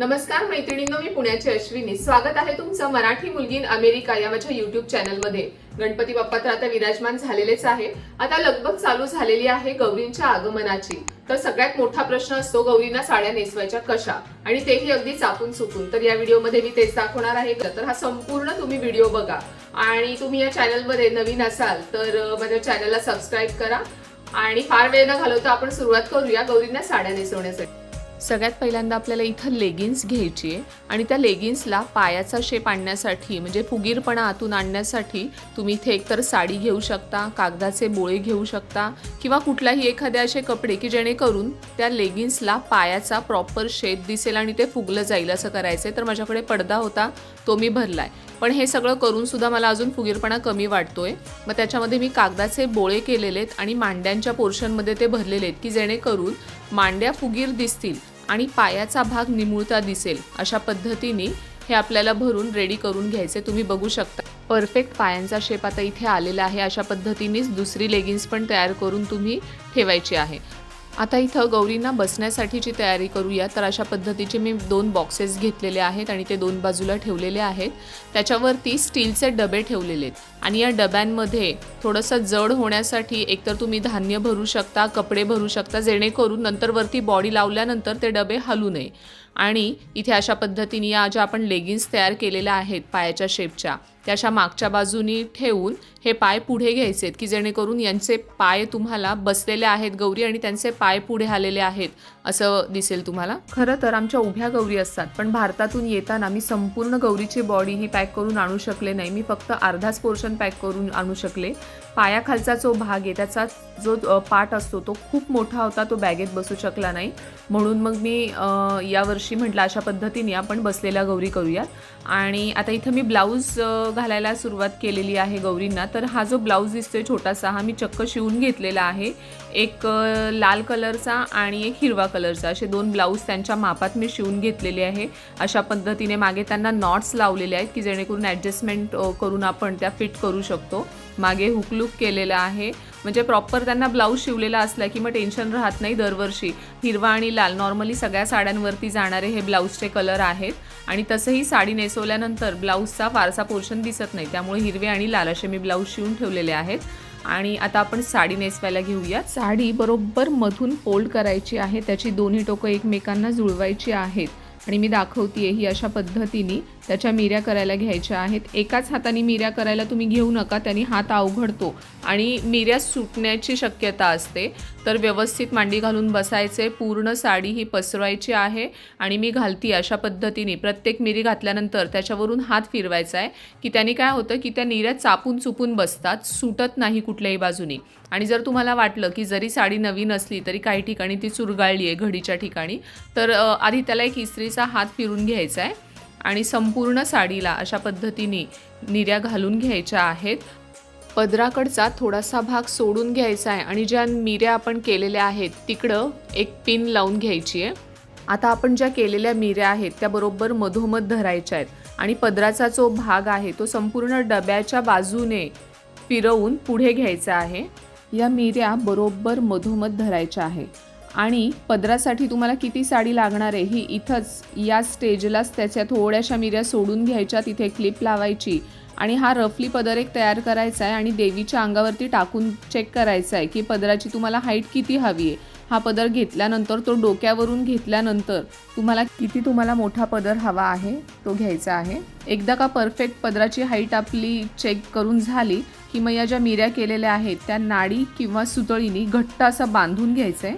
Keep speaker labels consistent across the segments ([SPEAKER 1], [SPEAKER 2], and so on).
[SPEAKER 1] नमस्कार मैत्रिणींनो मी पुण्याची अश्विनी. स्वागत आहे तुमचं मराठी मुलगी इन अमेरिका या माझ्या युट्यूब चॅनलमध्ये गणपती बाप्पा तर आता विराजमान झालेलेच आहे. आता लगबग चालू झालेली आहे गौरींच्या आगमनाची. तर सगळ्यात मोठा प्रश्न असतो गौरींना साड्या नेसवायच्या कशा? आणि तेही अगदी चापून चुकून तर या व्हिडिओमध्ये मी तेच दाखवणार आहे तर. हा संपूर्ण तुम्ही व्हिडिओ बघा. आणि तुम्ही या चॅनलमध्ये नवीन असाल तर माझ्या चॅनलला सबस्क्राईब करा. आणि फार वेळ न घालवता आपण सुरुवात करूया गौरींना साड्या नेसवण्यासाठी. सगळ्यात पहिल्यांदा आपल्याला इथं लेगिन्स घ्यायची आहे. आणि त्या लेगिन्सला पायाचा शेप आणण्यासाठी म्हणजे फुगीरपणा आतून आणण्यासाठी तुम्ही इथे एकतर साडी घेऊ शकता कागदाचे बोळे घेऊ शकता किंवा कुठलाही एखादे असे कपडे की जेणेकरून त्या लेगिन्सला पायाचा प्रॉपर शेप दिसेल आणि ते फुगलं जाईल असं करायचं आहे तर माझ्याकडे पडदा होता तो मी भरला आहे पण हे सगळं करून सुद्धा मला अजून फुगीरपणा कमी वाटतोय. मग त्याच्यामध्ये मी कागदाचे बोळे केलेले आहेत आणि मांड्यांच्या पोर्शनमध्ये ते भरलेले आहेत की जेणेकरून मांड्या फुगीर दिसतील. आणि पायाचा भाग निमुळता दिसेल अशा पद्धतीने हे आपल्याला भरून रेडी करून घ्यायचे. तुम्ही बघू शकता. परफेक्ट पायांचा शेप आता इथे आलेला आहे. अशा पद्धतीनेच दुसरी लेगिन्स पण तयार करून तुम्ही ठेवायची आहे. आता इथं गौरींना बसण्यासाठीची तयारी करूया. तर अशा पद्धतीचे मी दोन बॉक्सेस घेतलेले आहेत आणि ते दोन बाजूला ठेवलेले आहेत. त्याच्यावरती स्टीलचे डबे ठेवलेले आहेत. आणि या डब्यांमध्ये थोडंसं जड होण्यासाठी एकतर तुम्ही धान्य भरू शकता कपडे भरू शकता जेणेकरून नंतर वरती बॉडी लावल्यानंतर ते डबे हलू नये. आणि इथे अशा पद्धतीने या ज्या आपण लेगिन्स तयार केलेल्या आहेत पायाच्या शेपच्या त्या अशा मागच्या बाजूनी ठेवून हे पाय पुढे घ्यायचे आहेत की जेणेकरून यांचे पाय तुम्हाला बसलेले आहेत गौरी आणि त्यांचे पाय पुढे आलेले आहेत असं दिसेल तुम्हाला. खरं तर आमच्या उभ्या गौरी असतात पण भारतातून येताना मी संपूर्ण गौरीची बॉडी ही पॅक करून आणू शकले नाही. मी फक्त अर्धाच पोर्शन पॅक करून आणू शकले. पायाखालचा जो भाग आहे त्याचा जो पार्ट असतो तो खूप मोठा होता तो बॅगेत बसू शकला नाही. म्हणून मग मी यावर्षी म्हटलं अशा पद्धतीने आपण बसलेल्या गौरी करूयात. आणि आता इथं मी ब्लाऊज घालायला सुरुवात केलेली आहे गौरींना. तर हा जो ब्लाऊज दिसतोय छोटासा हा मी चक्क शिवून घेतलेला आहे. एक लाल कलरचा आणि एक हिरवा कलरचा. असे दोन ब्लाऊज त्यांच्या मापात मी शिवून घेतलेले आहे. अशा पद्धतीने मागे त्यांना नॉट्स लावलेले आहेत की जेणेकरून ॲडजस्टमेंट करून आपण त्या फिट करू शकतो. मागे हुकलूक केलेला आहे. म्हणजे प्रॉपर त्यांना ब्लाऊज शिवलेला असला की मग टेन्शन राहत नाही दरवर्षी. हिरवा आणि लाल नॉर्मली सगळ्या साड्यांवरती जाणारे हे ब्लाऊजचे कलर आहेत. आणि तसंही साडी नेसवल्यानंतर ब्लाऊजचा फारसा पोर्शन दिसत नाही. त्यामुळे हिरवे आणि लाल असे मी ब्लाऊज शिवून ठेवलेले आहेत. आणि आता आपण साडी नेसवायला घेऊया साडी बरोबर मधून फोल्ड करायची आहे. त्याची दोन्ही टोकं एकमेकांना जुळवायची आहेत. आणि मी दाखवतीये ही अशा पद्धतीने. त्याच्या मिऱ्या करायला घ्यायच्या आहेत. एकाच हाताने मिऱ्या करायला तुम्ही घेऊ नका त्याने हात अवघडतो आणि मिऱ्या सुटण्याची शक्यता असते. तर व्यवस्थित मांडी घालून बसायचे पूर्ण साडी ही पसरवायची आहे आणि मी घालती अशा पद्धतीने. प्रत्येक मिरी घातल्यानंतर त्याच्यावरून हात फिरवायचा आहे की त्याने काय होतं की त्या निऱ्या चापून चुपून बसतात सुटत नाही कुठल्याही बाजूने. आणि जर तुम्हाला वाटलं की जरी साडी नवीन असली तरी काही ठिकाणी ती चुरगाळली आहे घडीच्या ठिकाणी तर आधी त्याला एक इस्त्रीचा हात फिरून घ्यायचा आहे. आणि संपूर्ण साडीला अशा पद्धतीने निर्या घालून घ्यायच्या आहेत. पदराकडचा थोडासा भाग सोडून घ्यायचा आहे आणि ज्या मिऱ्या आपण केलेल्या आहेत तिकडं एक पिन लावून घ्यायची आहे. आता आपण ज्या केलेल्या मिऱ्या आहेत त्या बरोबर मधोमध धरायच्या आहेत आणि पदराचा जो भाग आहे तो संपूर्ण डब्याच्या बाजूने फिरवून पुढे घ्यायचा आहे. या मिऱ्या बरोबर मधोमध धरायच्या आहे. आणि पदरासाठी तुम्हाला किती साडी लागणार आहे ही इथंच या स्टेजलाच त्याच्या थोड्याशा मिऱ्या सोडून घ्यायच्या तिथे क्लिप लावायची. आणि हा रफली पदर एक तयार करायचा आहे आणि देवीच्या अंगावरती टाकून चेक करायचा आहे की पदराची तुम्हाला हाईट किती हवी आहे. हा पदर घेतल्यानंतर तो डोक्यावरून घेतल्यानंतर तुम्हाला किती तुम्हाला मोठा पदर हवा आहे तो घ्यायचा आहे. एकदा का परफेक्ट पदराची हाईट आपली चेक करून झाली की मग या ज्या मिऱ्या केलेल्या आहेत त्या नाडी किंवा सुतळीनी घट्ट असं बांधून घ्यायचं आहे.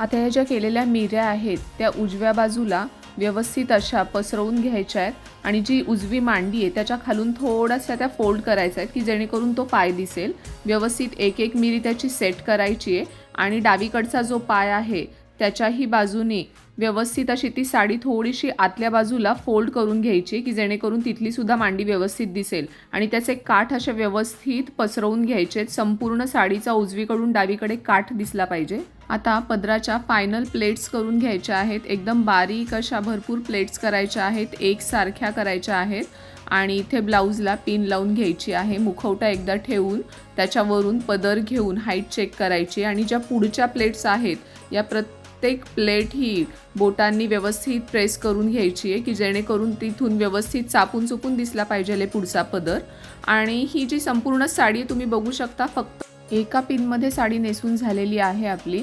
[SPEAKER 1] आता ह्या ज्या केलेल्या मिऱ्या आहेत त्या उजव्या बाजूला व्यवस्थित अशा पसरवून घ्यायच्या आहेत आणि जी उजवी मांडी आहे त्याच्या खालून थोडासा त्या फोल्ड करायच्या आहेत की जेणेकरून तो पाय दिसेल. व्यवस्थित एक एक मिरी त्याची सेट करायची आहे आणि डावीकडचा जो पाय आहे त्याच्याही बाजूने व्यवस्थित अशी ती साडी थोडीशी आतल्या बाजूला फोल्ड करून घ्यायची की जेणेकरून तिथलीसुद्धा मांडी व्यवस्थित दिसेल. आणि त्याचे काठ असे व्यवस्थित पसरवून घ्यायचे संपूर्ण साडीचा उजवीकडून डावीकडे काठ दिसला पाहिजे. आता पदराच्या फायनल प्लेट्स करून घ्यायच्या आहेत. एकदम बारीक अशा भरपूर प्लेट्स करायच्या आहेत. एकसारख्या करायच्या आहेत. आणि इथे ब्लाऊजला पिन लावून घ्यायची आहे. मुखवटा एकदा ठेवून त्याच्यावरून पदर घेऊन हाईट चेक करायची. आणि ज्या पुढच्या प्लेट्स आहेत या प्रत्येक प्लेट ही बोटांनी व्यवस्थित प्रेस करून घ्यायची आहे की जेणेकरून तिथून व्यवस्थित चापून चुपून दिसला पाहिजे पुढचा पदर. आणि ही जी संपूर्ण साडी तुम्ही बघू शकता फक्त एका पिनमध्ये साडी नेसून झालेली आहे आपली.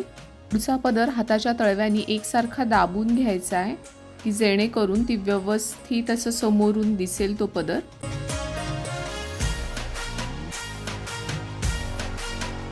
[SPEAKER 1] पुढचा पदर हाताच्या तळव्यानी एकसारखा दाबून घ्यायचा आहे की जेणेकरून ती व्यवस्थित असं समोरून दिसेल तो पदर.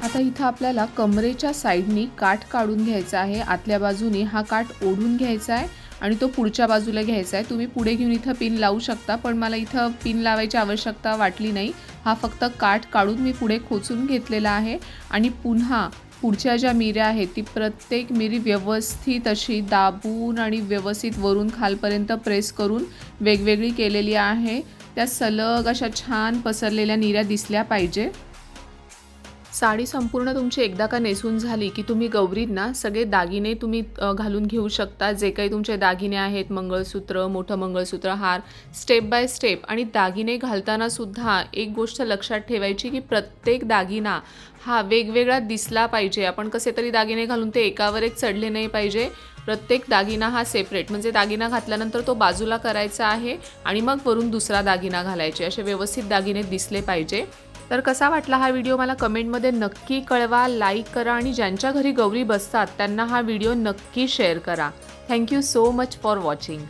[SPEAKER 1] आता इथं आपल्याला कमरेच्या साईडनी काठ काढून घ्यायचा आहे. आतल्या बाजूने हा काठ ओढून घ्यायचा आहे. आणि तो पुढच्या बाजूला घ्यायचा आहे. तुम्ही पुढे घेऊन इथं पिन लावू शकता पण मला इथं पिन लावायची आवश्यकता वाटली नाही. हा फक्त काठ काढून मी पुढे खोचून घेतलेला आहे. आणि पुन्हा पुढच्या ज्या मिऱ्या आहेत ती प्रत्येक मिरी व्यवस्थित अशी दाबून आणि व्यवस्थित वरून खालपर्यंत प्रेस करून वेगवेगळी केलेली आहे. त्या सलग अशा छान पसरलेल्या निऱ्या दिसल्या पाहिजे. साडी संपूर्ण तुमची एकदा का नेसून झाली की तुम्ही गौरींना सगळे दागिने तुम्ही घालून घेऊ शकता. जे काही तुमचे दागिने आहेत मंगळसूत्र मोठं मंगळसूत्र हार स्टेप बाय स्टेप आणि दागिने घालताना सुद्धा एक गोष्ट लक्षात ठेवायची की प्रत्येक दागिना हा वेगवेगळा दिसला पाहिजे. आपण कसे तरी दागिने घालून ते एकावर एक चढले नाही पाहिजे. प्रत्येक दागिना हा सेपरेट म्हणजे दागिना घातल्यानंतर तो बाजूला करायचा आहे आणि मग वरून दुसरा दागिना घालायचे. असे व्यवस्थित दागिने दिसले पाहिजे. तर कसा वाटला हा व्हिडिओ मला कमेंटमध्ये नक्की कळवा लाईक करा आणि ज्यांच्या घरी गौरी बसतात त्यांना हा व्हिडिओ नक्की शेअर करा. Thank you so much for watching